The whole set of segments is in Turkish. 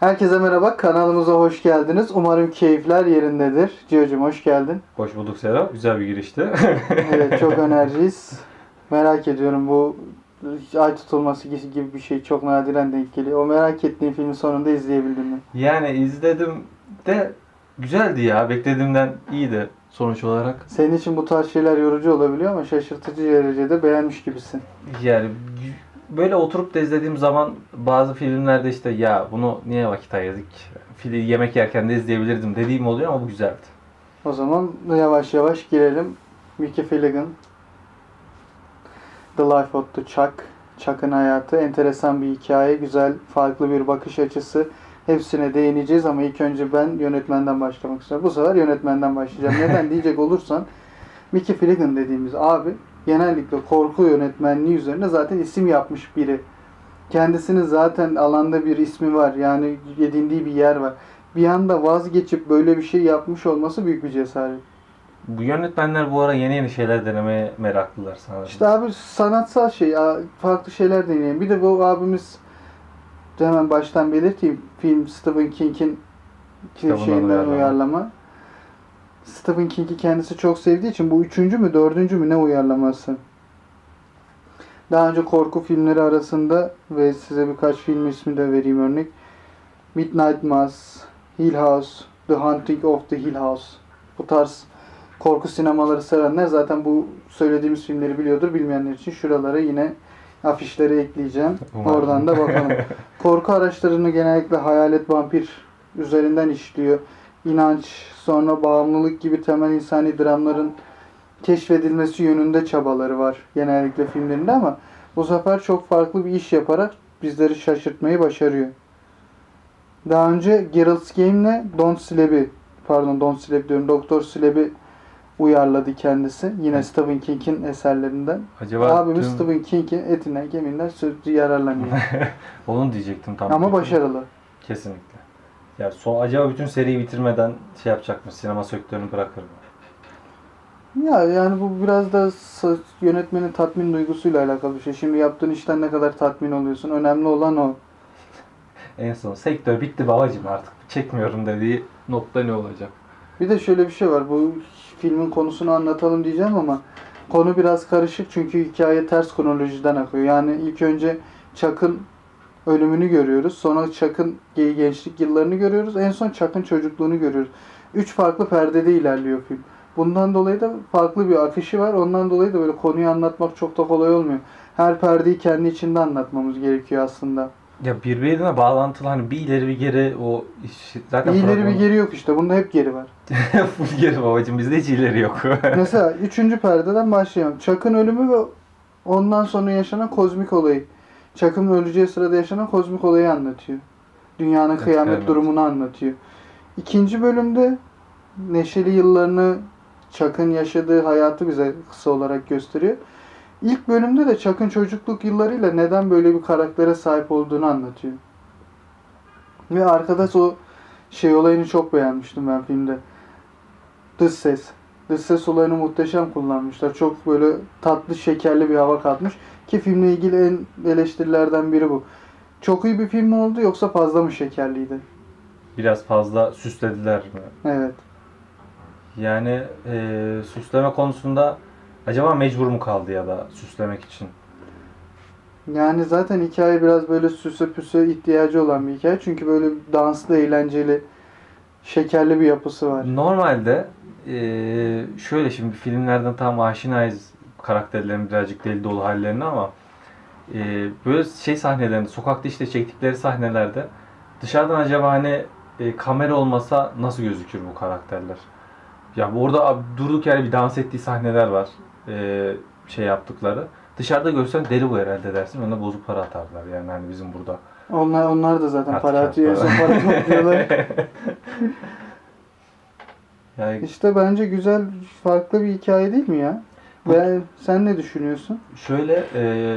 Herkese merhaba, kanalımıza hoş geldiniz. Umarım keyifler yerindedir. Cio'cum hoş geldin. Hoş bulduk Serap. Güzel bir girişti. Evet, çok enerjiyiz. Merak ediyorum bu ay tutulması gibi bir şey çok nadiren denk geliyor. O merak ettiğin filmin sonunda izleyebildin mi? yani izledim de güzeldi ya. Beklediğimden iyiydi sonuç olarak. Senin için bu tarz şeyler yorucu olabiliyor ama şaşırtıcı derecede beğenmiş gibisin. Yani böyle oturup da izlediğim zaman bazı filmlerde işte ya bunu niye vakit ayırdık? Fili yemek yerken de izleyebilirdim dediğim oluyor ama bu güzeldi. O zaman yavaş yavaş girelim. Mickey Finnegan. The Life of the Chuck. Chuck'ın hayatı. Enteresan bir hikaye. Güzel, farklı bir bakış açısı. Hepsine değineceğiz ama ilk önce ben yönetmenden başlamak istiyorum. Bu sefer yönetmenden başlayacağım. Neden diyecek olursan Mickey Finnegan dediğimiz abi genellikle korku yönetmenliği üzerine zaten isim yapmış biri. Kendisinin zaten alanda bir ismi var. Yani edindiği bir yer var. Bir anda vazgeçip böyle bir şey yapmış olması büyük bir cesaret. Bu yönetmenler bu ara yeni yeni şeyler denemeye meraklılar sanırım. İşte abi sanatsal şey, farklı şeyler deneyelim. Bir de bu abimiz hemen baştan belirteyim. Film Stephen King'in şeyinden uyarlama. uyarlama. Stephen King'i kendisi çok sevdiği için bu üçüncü mü dördüncü mü ne uyarlaması? Daha önce korku filmleri arasında ve size birkaç film ismi de vereyim örnek. Midnight Mass, Hill House, The Haunting of the Hill House. Bu tarz korku sinemaları sevenler zaten bu söylediğimiz filmleri biliyordur. Bilmeyenler için şuralara yine afişleri ekleyeceğim. Umarım. Oradan da bakalım. korku araçlarını genellikle hayalet vampir üzerinden işliyor. İnanç, sonra bağımlılık gibi temel insani dramların keşfedilmesi yönünde çabaları var genellikle filmlerinde ama bu sefer çok farklı bir iş yaparak bizleri şaşırtmayı başarıyor. Daha önce Geralt Game'le Don't Sleep'i pardon Don't Sleep diyorum Doktor Sleep'i uyarladı kendisi. Yine Evet. Stephen King'in eserlerinden. Acaba Abimiz tüm- Stephen King'in etinden kemiğinden sözlü yararlanıyor. onu diyecektim tam. Ama başarılı. Kesinlikle. Ya son, acaba bütün seriyi bitirmeden şey yapacak mı? Sinema sektörünü bırakır mı? Ya yani bu biraz da yönetmenin tatmin duygusuyla alakalı bir şey. Şimdi yaptığın işten ne kadar tatmin oluyorsun. Önemli olan o. En son sektör bitti babacım artık çekmiyorum dediği nokta ne olacak? Bir de şöyle bir şey var. Bu filmin konusunu anlatalım diyeceğim ama konu biraz karışık çünkü hikaye ters kronolojiden akıyor. Yani ilk önce Chuck'ın ölümünü görüyoruz. Sonra Chuck'ın ge- gençlik yıllarını görüyoruz. En son Chuck'ın çocukluğunu görüyoruz. Üç farklı perdede ilerliyor film. Bundan dolayı da farklı bir afişi var. Ondan dolayı da böyle konuyu anlatmak çok da kolay olmuyor. Her perdeyi kendi içinde anlatmamız gerekiyor aslında. Ya birbirine bağlantılı hani bir ileri bir geri o iş, zaten Bir ileri bir fragman- geri yok işte. Bunda hep geri var. Full geri babacım bizde hiç ileri yok. Mesela üçüncü perdeden başlayalım. Chuck'ın ölümü ve ondan sonra yaşanan kozmik olayı. Chuck'ın öleceği sırada yaşanan kozmik olayı anlatıyor. Dünyanın Evet, kıyamet evet. durumunu anlatıyor. İkinci bölümde neşeli yıllarını Chuck'ın yaşadığı hayatı bize kısa olarak gösteriyor. İlk bölümde de Chuck'ın çocukluk yıllarıyla neden böyle bir karaktere sahip olduğunu anlatıyor. Ve arkadaş o şey olayını çok beğenmiştim ben filmde. Dış ses. Dış ses olayını muhteşem kullanmışlar. Çok böyle tatlı, şekerli bir hava katmış. Ki filmle ilgili en eleştirilerden biri bu. Çok iyi bir film mi oldu yoksa fazla mı şekerliydi? Biraz fazla süslediler mi? Evet. Yani e, süsleme konusunda acaba mecbur mu kaldı ya da süslemek için? Yani zaten hikaye biraz böyle süse püse ihtiyacı olan bir hikaye. Çünkü böyle danslı, eğlenceli, şekerli bir yapısı var. Normalde e, şöyle şimdi filmlerden tam aşinayız karakterlerin birazcık deli dolu hallerine ama e, böyle şey sahnelerinde, sokakta işte çektikleri sahnelerde dışarıdan acaba hani e, kamera olmasa nasıl gözükür bu karakterler? Ya orada abi durduk yere bir dans ettiği sahneler var. E, şey yaptıkları. Dışarıda görsen deli bu herhalde dersin. Ona bozuk para atarlar yani hani bizim burada. Onlar onlar da zaten Artık para atıyor. para topluyorlar. yani İşte bence güzel, farklı bir hikaye değil mi ya? Ve sen ne düşünüyorsun? Şöyle e,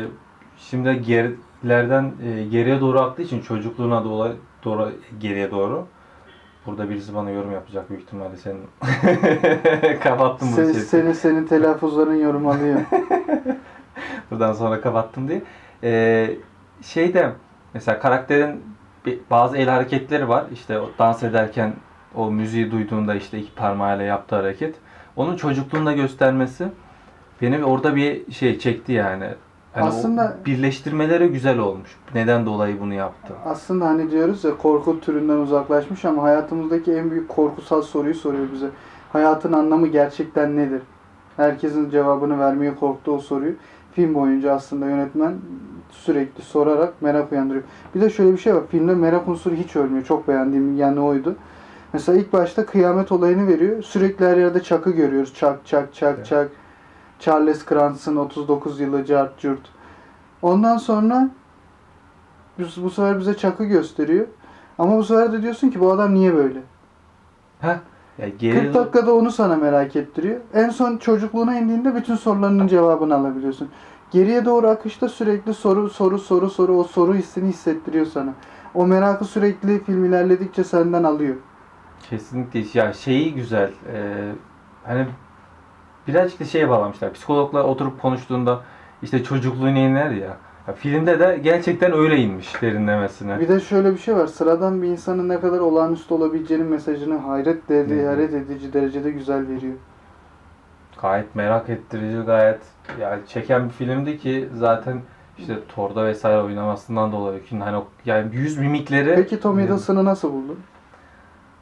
şimdi gerilerden e, geriye doğru aktığı için çocukluğuna doğru, doğru geriye doğru. Burada birisi bana yorum yapacak büyük ihtimalle senin kapattım bu Sen, sesi. senin, senin telaffuzların yorum alıyor. Buradan sonra kapattım diye. E, şeyde mesela karakterin bir- bazı el hareketleri var. İşte o dans ederken o müziği duyduğunda işte iki parmağıyla yaptığı hareket. Onun çocukluğunda göstermesi beni orada bir şey çekti yani. Hani o Aslında- birleştirmeleri güzel olmuş. Neden dolayı bunu yaptı? Aslında hani diyoruz ya korku türünden uzaklaşmış ama hayatımızdaki en büyük korkusal soruyu soruyor bize. Hayatın anlamı gerçekten nedir? Herkesin cevabını vermeye korktuğu o soruyu film boyunca aslında yönetmen sürekli sorarak merak uyandırıyor. Bir de şöyle bir şey var. Filmde merak unsuru hiç ölmüyor. Çok beğendiğim yanı oydu. Mesela ilk başta kıyamet olayını veriyor. Sürekli her yerde çakı görüyoruz. Çak çak çak Evet. çak. Charles Cranston 39 yılı cart curt. Ondan sonra bu, bu sefer bize çakı gösteriyor. Ama bu sefer de diyorsun ki bu adam niye böyle? Heh. Ya geri 40 dakikada onu sana merak ettiriyor. En son çocukluğuna indiğinde bütün sorularının cevabını alabiliyorsun. Geriye doğru akışta sürekli soru soru soru soru o soru hissini hissettiriyor sana. O merakı sürekli film ilerledikçe senden alıyor. Kesinlikle ya şeyi güzel. Ee, hani birazcık da şeye bağlamışlar. Psikologla oturup konuştuğunda işte çocukluğuna iner ya. ya. Filmde de gerçekten öyle inmiş derinlemesine. Bir de şöyle bir şey var. Sıradan bir insanın ne kadar olağanüstü olabileceğinin mesajını hayret, Hı de, hı. hayret edici derecede güzel veriyor. Gayet merak ettirici, gayet yani çeken bir filmdi ki zaten işte Thor'da vesaire oynamasından dolayı ki hani o, yani yüz mimikleri Peki Tom Hiddleston'ı nasıl buldun?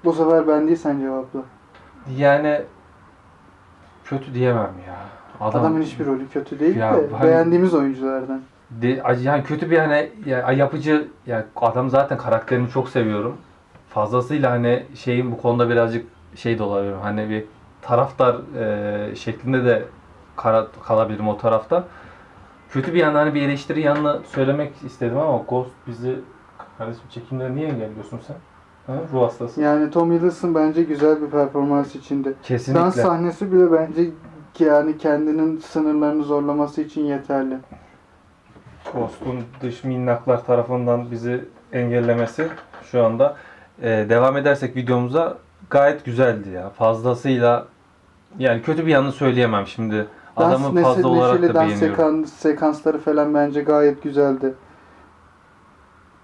Bu sefer ben değil sen cevapla. yani kötü diyemem ya. Adam, Adamın hiçbir rolü kötü değil Ya de hani- beğendiğimiz oyunculardan. De, yani kötü bir hani ya, yapıcı yani adam zaten karakterini çok seviyorum. Fazlasıyla hani şeyin bu konuda birazcık şey de olabilirim. Hani bir taraftar e, şeklinde de kara, kalabilirim o tarafta. Kötü bir yandan hani bir eleştiri yanını söylemek istedim ama Ghost bizi kardeşim çekimleri niye engelliyorsun sen? Ha? Ruh hastası. Yani Tom Hiddleston bence güzel bir performans içinde. Kesinlikle. Dans sahnesi bile bence yani kendinin sınırlarını zorlaması için yeterli. Ghost'un dış minnaklar tarafından bizi engellemesi şu anda. Ee, devam edersek videomuza gayet güzeldi ya. Fazlasıyla yani kötü bir yanını söyleyemem şimdi. Adamı fazla olarak da dans beğeniyorum. sekan- sekansları falan bence gayet güzeldi.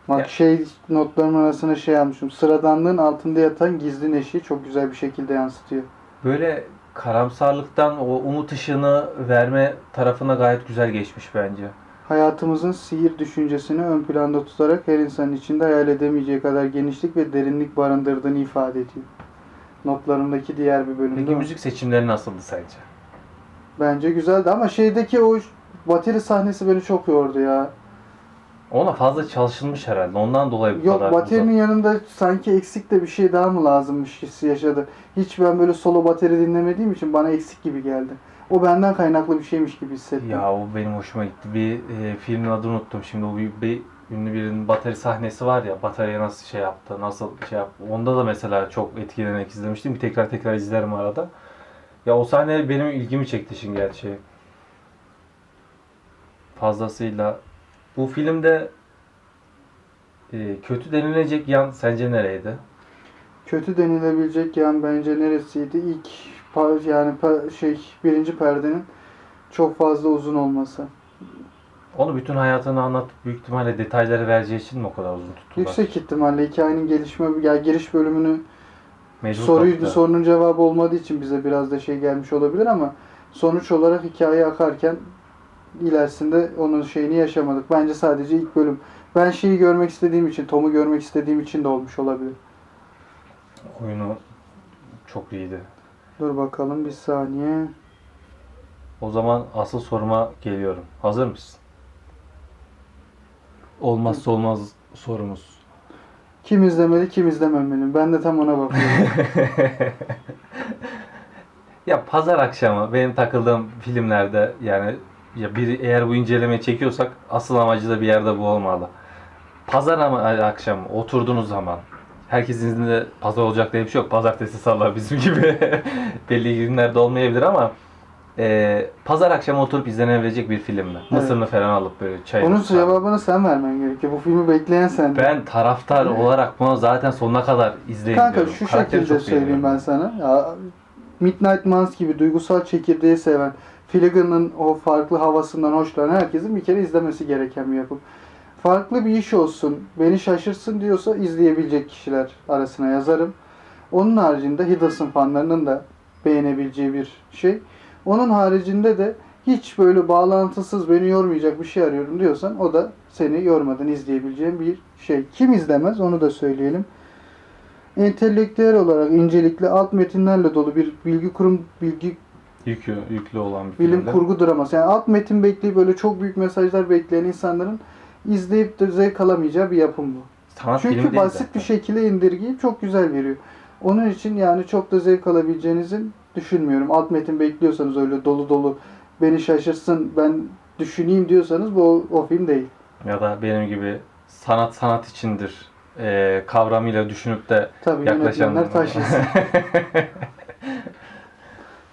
Bak Ya- şey notlarımın arasına şey yapmışım. Sıradanlığın altında yatan gizli neşeyi çok güzel bir şekilde yansıtıyor. Böyle karamsarlıktan o umut ışığını verme tarafına gayet güzel geçmiş bence. Hayatımızın sihir düşüncesini ön planda tutarak her insanın içinde hayal edemeyeceği kadar genişlik ve derinlik barındırdığını ifade ediyor. Notlarımdaki diğer bir bölümde. Peki o. müzik seçimleri nasıldı sence? Bence güzeldi ama şeydeki o bateri sahnesi beni çok yordu ya. Ona fazla çalışılmış herhalde. Ondan dolayı bu Yok kadar baterinin yanında sanki eksik de bir şey daha mı lazımmış hissi yaşadı. Hiç ben böyle solo bateri dinlemediğim için bana eksik gibi geldi. O benden kaynaklı bir şeymiş gibi hissettim. Ya o benim hoşuma gitti. Bir e, filmin adını unuttum şimdi. O bir, bir ünlü birinin bateri sahnesi var ya. Bataryaya nasıl şey yaptı, nasıl şey yaptı. Onda da mesela çok etkilenerek izlemiştim. Bir tekrar tekrar izlerim arada. Ya o sahne benim ilgimi çekti şimdi gerçi. Fazlasıyla. Bu filmde e, kötü denilecek yan sence nereydi? Kötü denilebilecek yan bence neresiydi? İlk yani şey birinci perdenin çok fazla uzun olması. Onu bütün hayatını anlatıp büyük ihtimalle detayları vereceği için mi o kadar uzun tuttular? Yüksek ihtimalle hikayenin gelişme ya giriş bölümünü Mecbur soruydu kaldılar. sorunun cevabı olmadığı için bize biraz da şey gelmiş olabilir ama sonuç olarak hikaye akarken ilerisinde onun şeyini yaşamadık. Bence sadece ilk bölüm. Ben şeyi görmek istediğim için, Tom'u görmek istediğim için de olmuş olabilir. Oyunu çok iyiydi. Dur bakalım bir saniye. O zaman asıl soruma geliyorum. Hazır mısın? Olmazsa olmaz sorumuz. Kim izlemeli, kim izlememeli? Ben de tam ona bakıyorum. ya pazar akşamı benim takıldığım filmlerde yani ya bir eğer bu incelemeyi çekiyorsak asıl amacı da bir yerde bu olmalı. Pazar ama akşam oturduğunuz zaman herkesin izinde pazar olacak diye bir şey yok. Pazartesi salı bizim gibi belli günlerde olmayabilir ama e, pazar akşamı oturup izlenebilecek bir film mi? Mısırını falan alıp böyle çay. Onun cevabını sen vermen gerekiyor. Bu filmi bekleyen sen. Ben taraftar olarak bunu zaten sonuna kadar izleyebiliyorum. Kanka şu Karakteri şekilde söyleyeyim ben sana. Ya, Midnight Mass gibi duygusal çekirdeği seven, Filligan'ın o farklı havasından hoşlanan herkesin bir kere izlemesi gereken bir yapım. farklı bir iş olsun, beni şaşırsın diyorsa izleyebilecek kişiler arasına yazarım. Onun haricinde Hiddleston fanlarının da beğenebileceği bir şey. Onun haricinde de hiç böyle bağlantısız beni yormayacak bir şey arıyorum diyorsan o da seni yormadan izleyebileceğin bir şey. Kim izlemez onu da söyleyelim. Entelektüel olarak incelikli alt metinlerle dolu bir bilgi kurum bilgi Yükü, yüklü olan bir bilim filmde. kurgu draması. Yani alt metin bekleyip böyle çok büyük mesajlar bekleyen insanların izleyip de zevk alamayacağı bir yapım bu. Sanat Çünkü basit zaten. bir şekilde indirgeyip çok güzel veriyor. Onun için yani çok da zevk alabileceğinizi düşünmüyorum. Alt metin bekliyorsanız öyle dolu dolu beni şaşırsın ben düşüneyim diyorsanız bu o, o film değil. Ya da benim gibi sanat sanat içindir e, kavramıyla düşünüp de Tabii yaklaşan... yönetmenler taş yesin.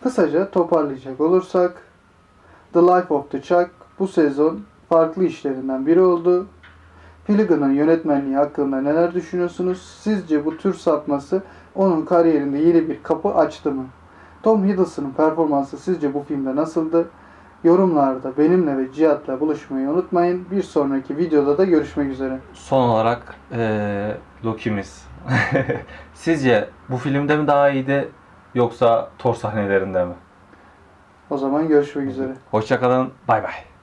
Kısaca toparlayacak olursak The Life of the Chuck bu sezon farklı işlerinden biri oldu. Filligan'ın yönetmenliği hakkında neler düşünüyorsunuz? Sizce bu tür sapması onun kariyerinde yeni bir kapı açtı mı? Tom Hiddleston'ın performansı sizce bu filmde nasıldı? Yorumlarda benimle ve Cihat'la buluşmayı unutmayın. Bir sonraki videoda da görüşmek üzere. Son olarak e, Loki'miz. Sizce bu filmde mi daha iyiydi yoksa Thor sahnelerinde mi? O zaman görüşmek üzere. Hoşçakalın. Bay bay.